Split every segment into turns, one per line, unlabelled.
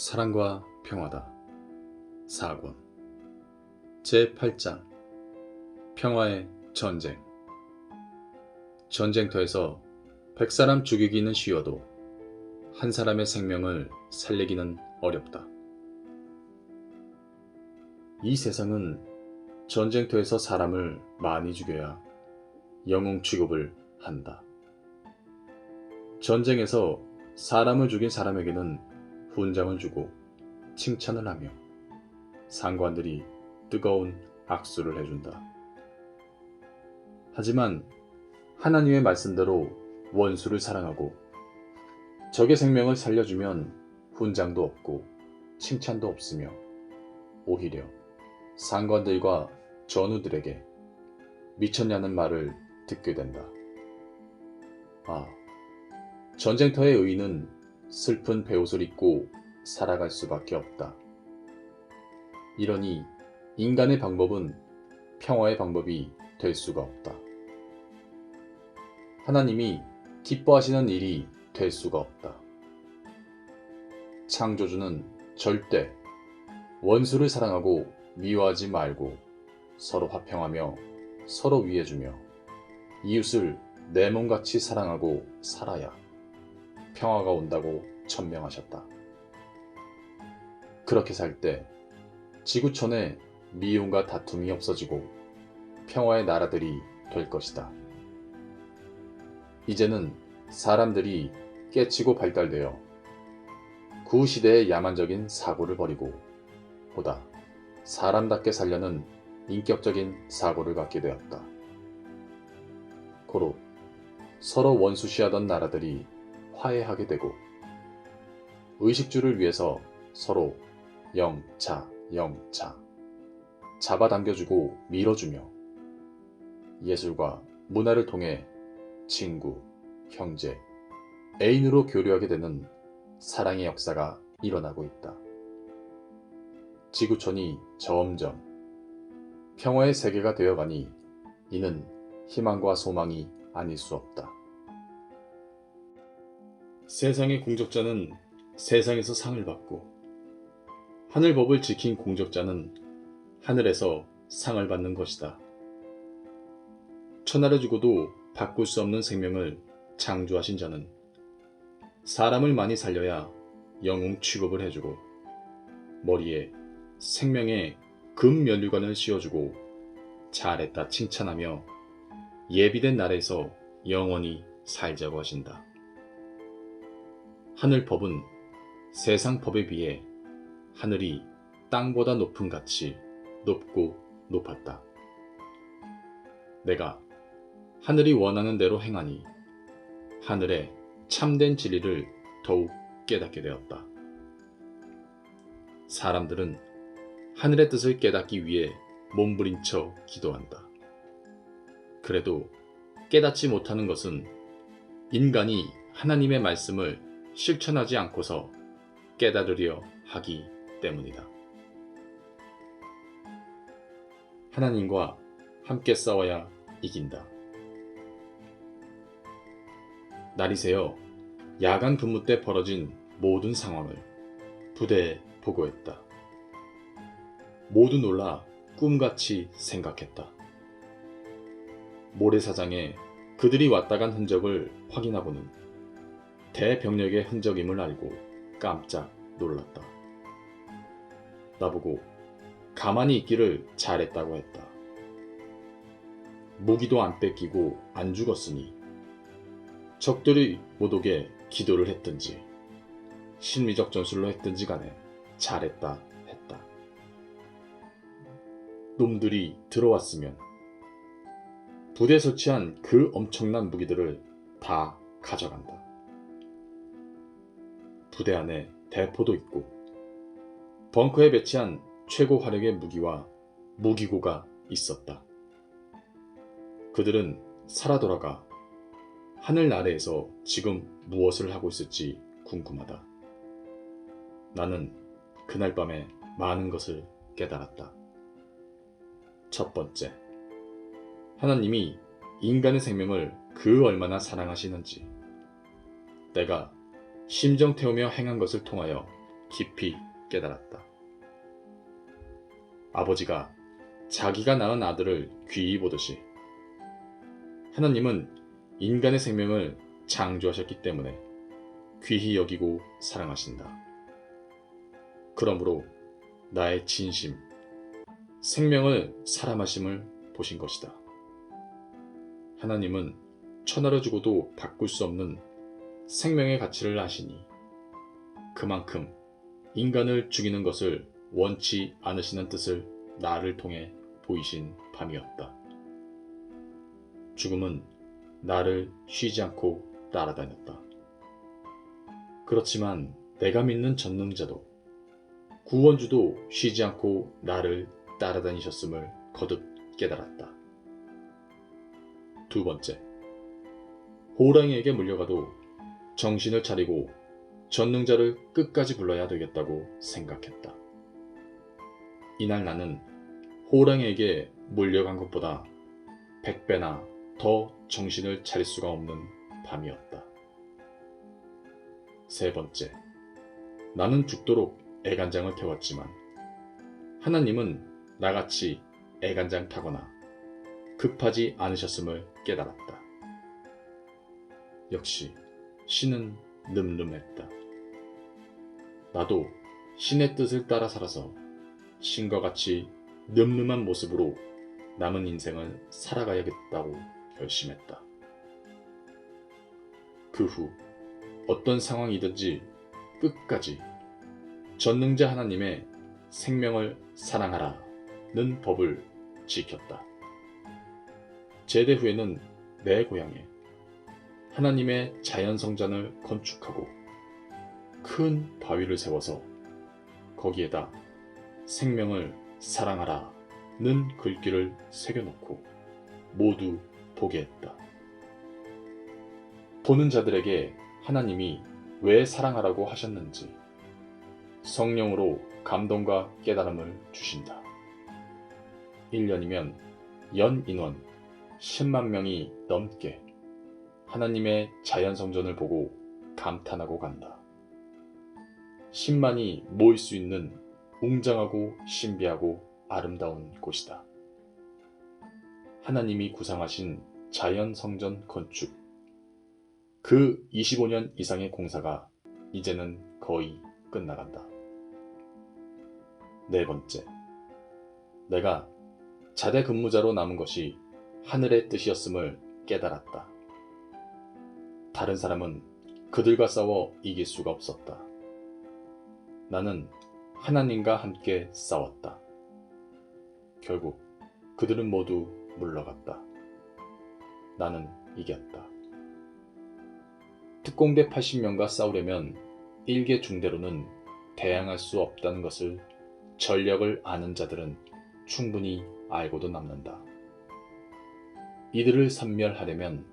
사랑과 평화다. 4권 제8장 평화의 전쟁 전쟁터에서 100사람 죽이기는 쉬워도 한 사람의 생명을 살리기는 어렵다. 이 세상은 전쟁터에서 사람을 많이 죽여야 영웅 취급을 한다. 전쟁에서 사람을 죽인 사람에게는 훈장을 주고 칭찬을 하며 상관들이 뜨거운 악수를 해준다. 하지만 하나님의 말씀대로 원수를 사랑하고 적의 생명을 살려주면 훈장도 없고 칭찬도 없으며 오히려 상관들과 전우들에게 미쳤냐는 말을 듣게 된다. 아, 전쟁터의 의인은 슬픈 베옷을 입고 살아갈 수밖에 없다. 이러니 인간의 방법은 평화의 방법이 될 수가 없다. 하나님이 기뻐하시는 일이 될 수가 없다. 창조주는 절대 원수를 사랑하고 미워하지 말고 서로 화평하며 서로 위해주며 이웃을 내 몸같이 사랑하고 살아야 평화가 온다고 천명하셨다. 그렇게 살 때 지구촌에 미움과 다툼이 없어지고 평화의 나라들이 될 것이다. 이제는 사람들이 깨치고 발달되어 구시대의 야만적인 사고를 버리고 보다 사람답게 살려는 인격적인 사고를 갖게 되었다. 고로 서로 원수시하던 나라들이 화해하게 되고 의식주를 위해서 서로 영차 영차 잡아당겨주고 밀어주며 예술과 문화를 통해 친구, 형제, 애인으로 교류하게 되는 사랑의 역사가 일어나고 있다. 지구촌이 점점 평화의 세계가 되어가니 이는 희망과 소망이 아닐 수 없다. 세상의 공적자는 세상에서 상을 받고 하늘 법을 지킨 공적자는 하늘에서 상을 받는 것이다. 천하를 주고도 바꿀 수 없는 생명을 창조하신 자는 사람을 많이 살려야 영웅 취급을 해주고 머리에 생명의 금 면류관을 씌워주고 잘했다 칭찬하며 예비된 날에서 영원히 살자고 하신다. 하늘 법은 세상 법에 비해 하늘이 땅보다 높은 같이 높고 높았다. 내가 하늘이 원하는 대로 행하니 하늘의 참된 진리를 더욱 깨닫게 되었다. 사람들은 하늘의 뜻을 깨닫기 위해 몸부림쳐 기도한다. 그래도 깨닫지 못하는 것은 인간이 하나님의 말씀을 실천하지 않고서 깨달으려 하기 때문이다. 하나님과 함께 싸워야 이긴다. 날이 새어 야간 근무 때 벌어진 모든 상황을 부대에 보고했다. 모두 놀라 꿈같이 생각했다. 모래사장에 그들이 왔다 간 흔적을 확인하고는 대병력의 흔적임을 알고 깜짝 놀랐다. 나보고 가만히 있기를 잘했다고 했다. 무기도 안 뺏기고 안 죽었으니 적들이 못 오게 기도를 했든지 심리적 전술로 했든지 간에 잘했다 했다. 놈들이 들어왔으면 부대에 설치한 그 엄청난 무기들을 다 가져간다. 부대 안에 대포도 있고 벙커에 배치한 최고 화력의 무기와 무기고가 있었다. 그들은 살아 돌아가 하늘 아래에서 지금 무엇을 하고 있을지 궁금하다. 나는 그날 밤에 많은 것을 깨달았다. 첫 번째, 하나님이 인간의 생명을 그 얼마나 사랑하시는지, 내가 심정 태우며 행한 것을 통하여 깊이 깨달았다. 아버지가 자기가 낳은 아들을 귀히 보듯이 하나님은 인간의 생명을 창조하셨기 때문에 귀히 여기고 사랑하신다. 그러므로 나의 진심, 생명을 사랑하심을 보신 것이다. 하나님은 천하를 주고도 바꿀 수 없는 생명의 가치를 아시니 그만큼 인간을 죽이는 것을 원치 않으시는 뜻을 나를 통해 보이신 밤이었다. 죽음은 나를 쉬지 않고 따라다녔다. 그렇지만 내가 믿는 전능자도 구원주도 쉬지 않고 나를 따라다니셨음을 거듭 깨달았다. 두 번째, 호랑이에게 물려가도 정신을 차리고 전능자를 끝까지 불러야 되겠다고 생각했다. 이날 나는 호랑이에게 물려간 것보다 100배나 더 정신을 차릴 수가 없는 밤이었다. 세 번째, 나는 죽도록 애간장을 태웠지만 하나님은 나같이 애간장 타거나 급하지 않으셨음을 깨달았다. 역시 신은 늠름했다. 나도 신의 뜻을 따라 살아서 신과 같이 늠름한 모습으로 남은 인생을 살아가야겠다고 결심했다. 그 후 어떤 상황이든지 끝까지 전능자 하나님의 생명을 사랑하라는 법을 지켰다. 제대 후에는 내 고향에 하나님의 자연성전을 건축하고 큰 바위를 세워서 거기에다 생명을 사랑하라 는 글귀를 새겨놓고 모두 보게 했다. 보는 자들에게 하나님이 왜 사랑하라고 하셨는지 성령으로 감동과 깨달음을 주신다. 1년이면 연 인원 10만 명이 넘게 하나님의 자연성전을 보고 감탄하고 간다. 10만이 모일 수 있는 웅장하고 신비하고 아름다운 곳이다. 하나님이 구상하신 자연성전 건축. 그 25년 이상의 공사가 이제는 거의 끝나간다. 네 번째. 내가 자대 근무자로 남은 것이 하늘의 뜻이었음을 깨달았다. 다른 사람은 그들과 싸워 이길 수가 없었다. 나는 하나님과 함께 싸웠다. 결국 그들은 모두 물러갔다. 나는 이겼다. 특공대 80명과 싸우려면 일개 중대로는 대항할 수 없다는 것을 전력을 아는 자들은 충분히 알고도 남는다. 이들을 섬멸하려면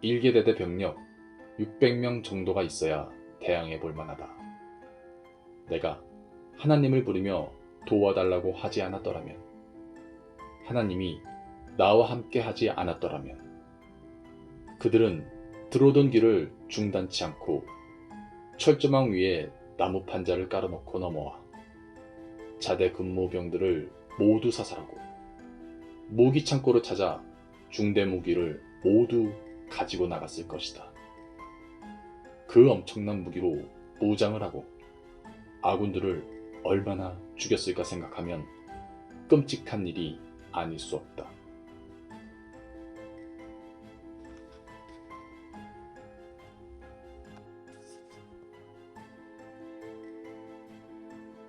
일개 대대 병력 600명 정도가 있어야 대항해 볼 만하다. 내가 하나님을 부르며 도와달라고 하지 않았더라면, 하나님이 나와 함께 하지 않았더라면, 그들은 들어오던 길을 중단치 않고 철조망 위에 나무 판자를 깔아놓고 넘어와 자대 근무병들을 모두 사살하고 무기 창고를 찾아 중대 무기를 모두 가지고 나갔을 것이다. 그 엄청난 무기로 무장을 하고 아군들을 얼마나 죽였을까 생각하면 끔찍한 일이 아닐 수 없다.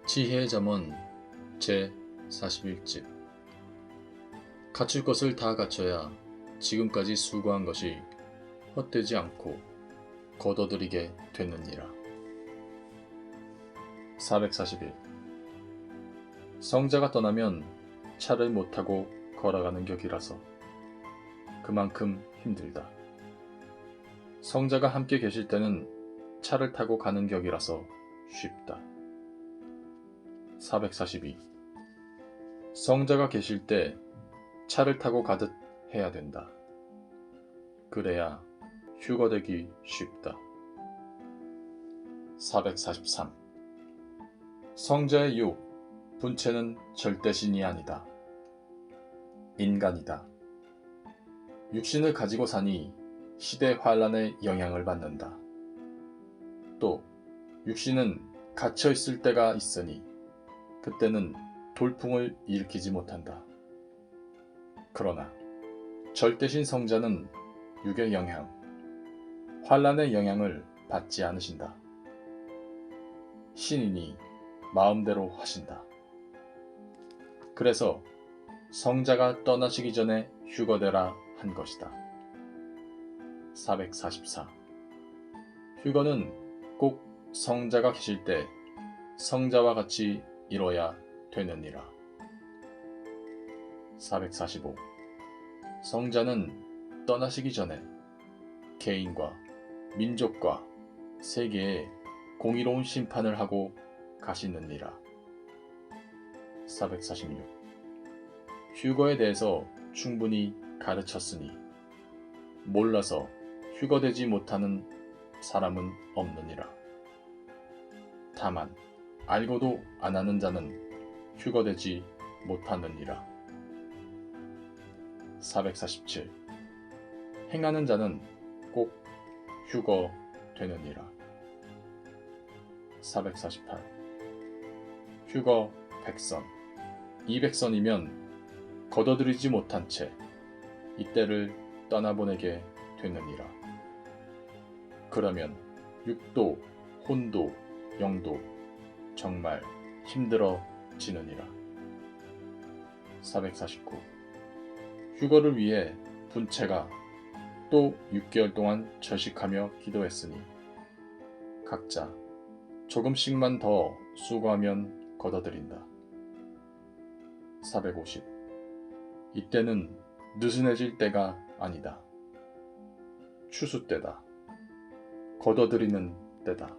지혜의 잠언 제 41집 갖출 것을 다 갖춰야 지금까지 수고한 것이 헛되지 않고 거둬들이게 됐느니라. 441 성자가 떠나면 차를 못 타고 걸어가는 격이라서 그만큼 힘들다. 성자가 함께 계실 때는 차를 타고 가는 격이라서 쉽다. 442 성자가 계실 때 차를 타고 가듯 해야 된다. 그래야 휴거되기 쉽다. 443 성자의 육, 분체는 절대신이 아니다. 인간이다. 육신을 가지고 사니 시대 환란의 영향을 받는다. 또 육신은 갇혀 있을 때가 있으니 그때는 돌풍을 일으키지 못한다. 그러나 절대신 성자는 육의 영향, 환란의 영향을 받지 않으신다. 신이니 마음대로 하신다. 그래서 성자가 떠나시기 전에 휴거되라 한 것이다. 444. 휴거는 꼭 성자가 계실 때 성자와 같이 이뤄야 되느니라. 445. 성자는 떠나시기 전에 개인과 민족과 세계에 공의로운 심판을 하고 가시느니라. 446. 휴거에 대해서 충분히 가르쳤으니 몰라서 휴거되지 못하는 사람은 없느니라. 다만 알고도 안 하는 자는 휴거되지 못하느니라. 447. 행하는 자는 꼭 휴거 되느니라. 448. 휴거 100선. 200선이면 걷어들이지 못한 채 이때를 떠나보내게 되느니라. 그러면 육도, 혼도, 영도 정말 힘들어지느니라. 449. 휴거를 위해 분체가 또 6개월 동안 절식하며 기도했으니 각자 조금씩만 더 수고하면 걷어들인다. 450. 이때는 느슨해질 때가 아니다. 추수 때다. 걷어들이는 때다.